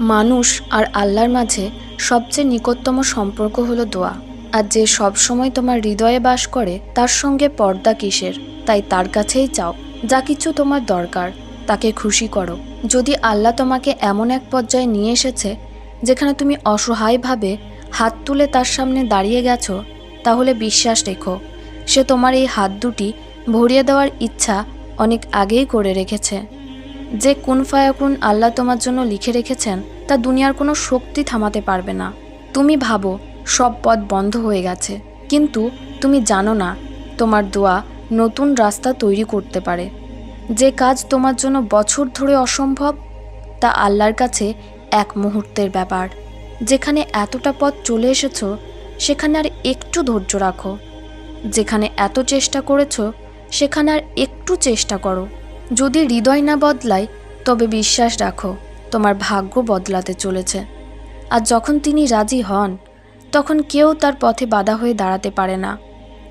মানুষ আর আল্লাহর মাঝে সবচেয়ে নিকটতম সম্পর্ক হলো দোয়া। আর যে সবসময় তোমার হৃদয়ে বাস করে, তার সঙ্গে পর্দা কিসের? তাই তার কাছেই চাও। যা কিছু তোমার দরকার, তাকে খুশি করো। যদি আল্লাহ তোমাকে এমন এক পর্যায়ে নিয়ে এসেছে, যেখানে তুমি অসহায়ভাবে হাত তুলে তার সামনে দাঁড়িয়ে গেছো, তাহলে বিশ্বাস রেখো, সে তোমার এই হাত দুটি ভরিয়ে দেওয়ার ইচ্ছা অনেক আগেই করে রেখেছে। যে কোন ফায়াকুন আল্লাহ তোমার জন্য লিখে রেখেছেন, তা দুনিয়ার কোনো শক্তি থামাতে পারবে না। তুমি ভাবো, সব পথ বন্ধ হয়ে গেছে। কিন্তু তুমি জানো না, তোমার দোয়া নতুন রাস্তা তৈরি করতে পারে। যে কাজ তোমার জন্য বছর ধরে অসম্ভব, তা আল্লাহর কাছে এক মুহূর্তের ব্যাপার। যেখানে এতটা পথ চলে এসেছ, সেখানে আর একটু ধৈর্য রাখো। যেখানে এত চেষ্টা করেছ, সেখানে আর একটু চেষ্টা করো। যদি হৃদয় না বদলায়, তবে বিশ্বাস রাখো, তোমার ভাগ্য বদলাতে চলেছে। আর যখন তিনি রাজি হন, তখন কেউ তার পথে বাধা হয়ে দাঁড়াতে পারে না।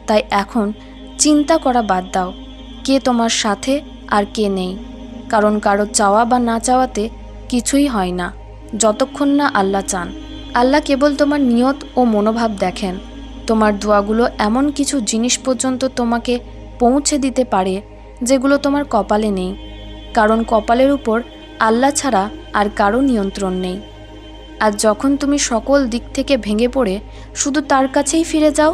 তাই এখন চিন্তা করা বাদ দাও, কে তোমার সাথে আর কে নেই। কারণ কারও চাওয়া বা না চাওয়াতে কিছুই হয় না, যতক্ষণ না আল্লাহ চান। আল্লাহ কেবল তোমার নিয়ত ও মনোভাব দেখেন। তোমার দোয়াগুলো এমন কিছু জিনিস পর্যন্ত তোমাকে পৌঁছে দিতে পারে যেগুলো তোমার কপালে নেই, কারণ কপালের উপর আল্লাহ ছাড়া আর কারও নিয়ন্ত্রণ নেই। আর যখন তুমি সকল দিক থেকে ভেঙে পড়ে শুধু তার কাছেই ফিরে যাও,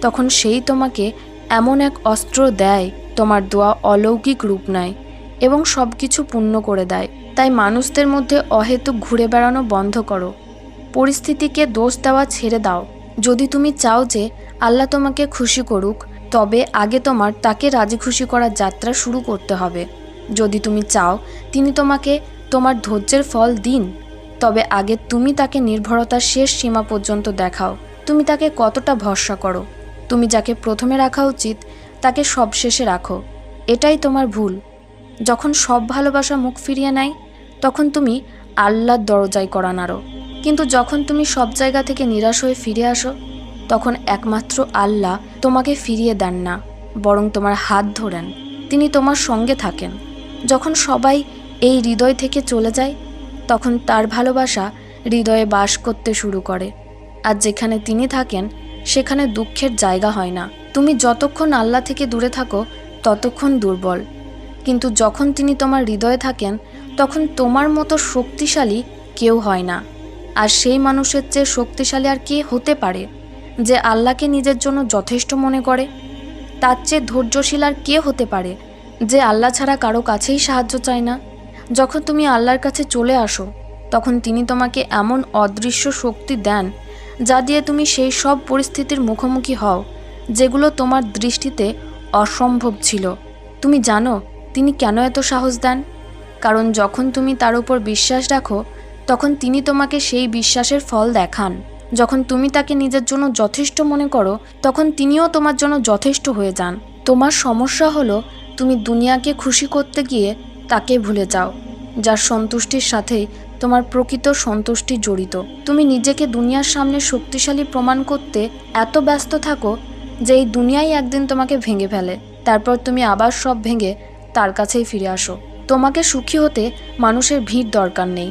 তখন সেই তোমাকে এমন এক অস্ত্র দেয়, তোমার দোয়া অলৌকিক রূপ নেয় এবং সব কিছু পূর্ণ করে দেয়। তাই মানুষদের মধ্যে অহেতুক ঘুরে বেড়ানো বন্ধ করো। পরিস্থিতিকে দোষ দেওয়া ছেড়ে দাও। যদি তুমি চাও যে আল্লাহ তোমাকে খুশি করুক তবে আগে তোমার তাকে রাজি খুশি করার যাত্রা শুরু করতে হবে। যদি তুমি চাও, তিনি তোমাকে তোমার ধৈর্যের ফল দিন। তবে আগে তুমি তাকে নির্ভরতার শেষ সীমা পর্যন্ত দেখাও। তুমি তাকে কতটা ভরসা করো? তুমি যাকে প্রথমে রাখা উচিত, তাকে সবশেষে রাখো। এটাই তোমার ভুল। যখন সব ভালোবাসা মুখ ফিরিয়ে নেয়, তখন তুমি আল্লাহর দরজায় করা নাড়ো কিন্তু যখন তুমি সব জায়গা থেকে নিরাশ হয়ে ফিরে আসো তখন একমাত্র আল্লাহ তোমাকে ফিরিয়ে দেন না, বরং তোমার হাত ধরেন। তিনি তোমার সঙ্গে থাকেন। যখন সবাই এই হৃদয় থেকে চলে যায়, তখন তার ভালোবাসা হৃদয়ে বাস করতে শুরু করে। আর যেখানে তিনি থাকেন, সেখানে দুঃখের জায়গা হয় না। তুমি যতক্ষণ আল্লাহ থেকে দূরে থাকো, ততক্ষণ দুর্বল। কিন্তু যখন তিনি তোমার হৃদয়ে থাকেন, তখন তোমার মতো শক্তিশালী কেউ হয় না। আর সেই মানুষের চেয়ে শক্তিশালী আর কে হতে পারে? যে আল্লাহকে নিজের জন্য যথেষ্ট মনে করে, তার চেয়ে ধৈর্যশীল আর কে হতে পারে যে আল্লাহ ছাড়া কারও কাছেই সাহায্য চায় না? যখন তুমি আল্লাহর কাছে চলে আসো, তখন তিনি তোমাকে এমন অদৃশ্য শক্তি দেন যা দিয়ে তুমি সেই সব পরিস্থিতির মুখোমুখি হও, যেগুলো তোমার দৃষ্টিতে অসম্ভব ছিল। তুমি জানো তিনি কেন এত সাহস দেন? কারণ যখন তুমি তার উপর বিশ্বাস রাখো, তখন তিনি তোমাকে সেই বিশ্বাসের ফল দেখান। যখন তুমি তাকে নিজের জন্য যথেষ্ট মনে করো, তখন তিনিও তোমার জন্য যথেষ্ট হয়ে যান। তোমার সমস্যা হলো, তুমি দুনিয়াকে খুশি করতে গিয়ে তাকে ভুলে যাও, যার সন্তুষ্টির সাথেই তোমার প্রকৃত সন্তুষ্টি জড়িত। তুমি নিজেকে দুনিয়ার সামনে শক্তিশালী প্রমাণ করতে এত ব্যস্ত থাকো যে এই দুনিয়াই একদিন তোমাকে ভেঙে ফেলে। তারপর তুমি আবার সব ভেঙে তার কাছেই ফিরে আসো। তোমাকে সুখী হতে মানুষের ভিড় দরকার নেই।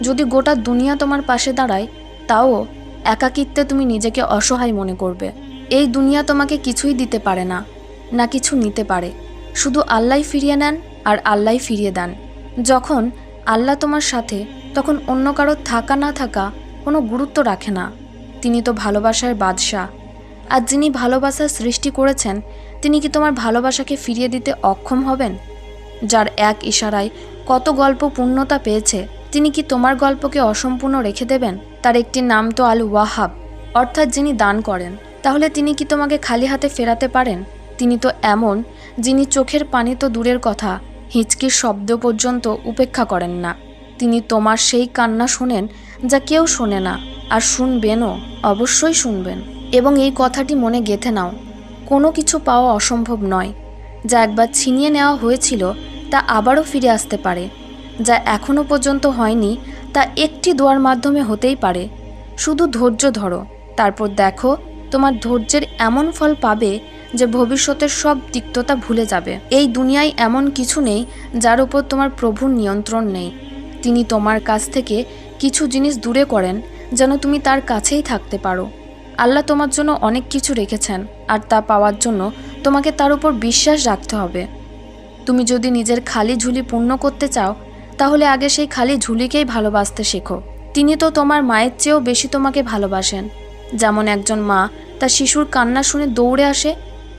যদি গোটা দুনিয়া তোমার পাশে দাঁড়ায়, তাও একাকিত্বে তুমি নিজেকে অসহায় মনে করবে। এই দুনিয়া তোমাকে কিছুই দিতে পারে না না কিছু নিতে পারে। শুধু আল্লাহ ফিরিয়ে নেন আর আল্লাহ ফিরিয়ে দেন। যখন আল্লাহ তোমার সাথে, তখন অন্য কারও থাকা না থাকা কোনো গুরুত্ব রাখে না। তিনি তো ভালোবাসার বাদশাহ। আর যিনি ভালোবাসার সৃষ্টি করেছেন, তিনি কি তোমার ভালোবাসাকে ফিরিয়ে দিতে অক্ষম হবেন? যার এক ইশারায় কত গল্প পূর্ণতা পেয়েছে, তিনি কি তোমার গল্পকে অসম্পূর্ণ রেখে দেবেন? তার একটি নাম তো আল ওয়াহাব অর্থাৎ যিনি দান করেন। তাহলে তিনি কি তোমাকে খালি হাতে ফেরাতে পারেন? তিনি তো এমন, যিনি চোখের পানি তো দূরের কথা, হিচকির শব্দ পর্যন্ত উপেক্ষা করেন না। তিনি তোমার সেই কান্না শোনেন, যা কেউ শোনে না, আর শুনবেনও, অবশ্যই শুনবেন। এবং এই কথাটি মনে গেঁথে নাও, কোনো কিছু পাওয়া অসম্ভব নয়। যা একবার ছিনিয়ে নেওয়া হয়েছিল, তা আবারও ফিরে আসতে পারে। যা এখনও পর্যন্ত হয়নি তা একটি দোয়ার মাধ্যমে হতেই পারে। শুধু ধৈর্য ধরো, তারপর দেখো তোমার ধৈর্যের এমন ফল পাবে যে ভবিষ্যতের সব তিক্ততা ভুলে যাবে। এই দুনিয়ায় এমন কিছু নেই যার উপর তোমার প্রভুর নিয়ন্ত্রণ নেই। তিনি তোমার কাছ থেকে কিছু জিনিস দূরে করেন যেন তুমি তার কাছেই থাকতে পারো। আল্লাহ তোমার জন্য অনেক কিছু রেখেছেন আর তা পাওয়ার জন্য তোমাকে তার উপর বিশ্বাস রাখতে হবে। তুমি যদি নিজের খালি ঝুলি পূর্ণ করতে চাও তাহলে আগে সেই খালি ঝুলিকেই ভালোবাসতে শেখো। তিনি তো তোমার মায়ের চেয়েও বেশি তোমাকে ভালোবাসেন। যেমন একজন মা, তার শিশুর কান্না শুনে দৌড়ে আসে,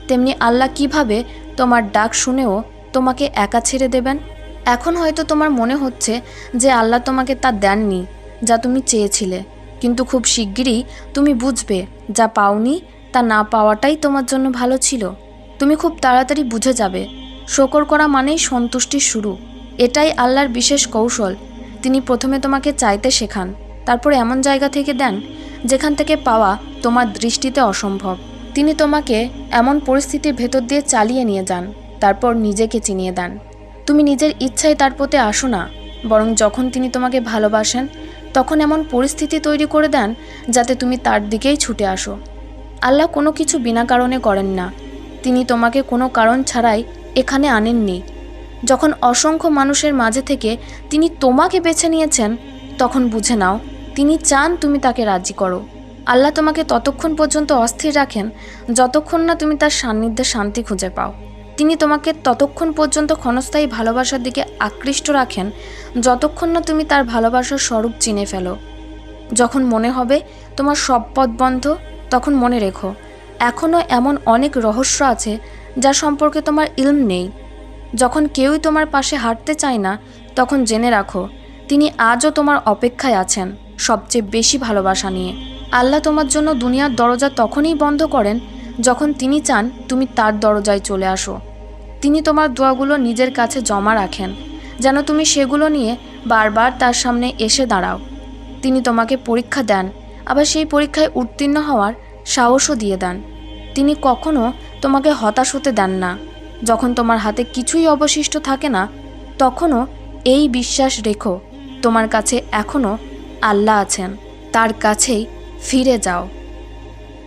তেমনি আল্লাহ কীভাবে তোমার ডাক শুনেও তোমাকে একা ছেড়ে দেবেন? এখন হয়তো তোমার মনে হচ্ছে যে আল্লাহ তোমাকে তা দেননি, যা তুমি চেয়েছিলে। কিন্তু খুব শিগগিরই তুমি বুঝবে, যা পাওনি, তা না পাওয়াটাই তোমার জন্য ভালো ছিল। তুমি খুব তাড়াতাড়ি বুঝে যাবে। শকর করা মানেই সন্তুষ্টির শুরু। এটাই আল্লাহর বিশেষ কৌশল। তিনি প্রথমে তোমাকে চাইতে শেখান, তারপর এমন জায়গা থেকে দেন, যেখান থেকে পাওয়া তোমার দৃষ্টিতে অসম্ভব। তিনি তোমাকে এমন পরিস্থিতির ভেতর দিয়ে চালিয়ে নিয়ে যান, তারপর নিজেকে চিনিয়ে দেন। তুমি নিজের ইচ্ছায় তার পথে আসো না, বরং যখন তিনি তোমাকে ভালোবাসেন, তখন এমন পরিস্থিতি তৈরি করে দেন, যাতে তুমি তার দিকেই ছুটে আসো। আল্লাহ কোনো কিছু বিনা কারণে করেন না। তিনি তোমাকে কোনো কারণ ছাড়াই এখানে আনেননি। যখন অসংখ্য মানুষের মাঝে থেকে তিনি তোমাকে বেছে নিয়েছেন, তখন বুঝে নাও, তিনি চান তুমি তাকে রাজি করো। আল্লাহ তোমাকে ততক্ষণ পর্যন্ত অস্থির রাখেন, যতক্ষণ না তুমি তার সান্নিধ্যে শান্তি খুঁজে পাও। তিনি তোমাকে ততক্ষণ পর্যন্ত ক্ষণস্থায়ী ভালোবাসার দিকে আকৃষ্ট রাখেন, যতক্ষণ না তুমি তার ভালোবাসার স্বরূপ চিনে ফেলো। যখন মনে হবে তোমার সব পথ বন্ধ, তখন মনে রেখো এখনও এমন অনেক রহস্য আছে যা সম্পর্কে তোমার ইলম নেই। যখন কেউই তোমার পাশে হাঁটতে চায় না, তখন জেনে রাখো, তিনি আজও তোমার অপেক্ষায় আছেন, সবচেয়ে বেশি ভালোবাসা নিয়ে। আল্লাহ তোমার জন্য দুনিয়ার দরজা তখনই বন্ধ করেন, যখন তিনি চান তুমি তার দরজায় চলে আসো। তিনি তোমার দোয়াগুলো নিজের কাছে জমা রাখেন, যেন তুমি সেগুলো নিয়ে বারবার তার সামনে এসে দাঁড়াও। তিনি তোমাকে পরীক্ষা দেন, আবার সেই পরীক্ষায় উত্তীর্ণ হওয়ার সাহসও দিয়ে দেন। তিনি কখনো তোমাকে হতাশ হতে দেন না। যখন তোমার হাতে কিছুই অবশিষ্ট থাকে না, তখনও এই বিশ্বাস রেখো, তোমার কাছে এখনও আল্লাহ আছেন, তার কাছেই ফিরে যাও।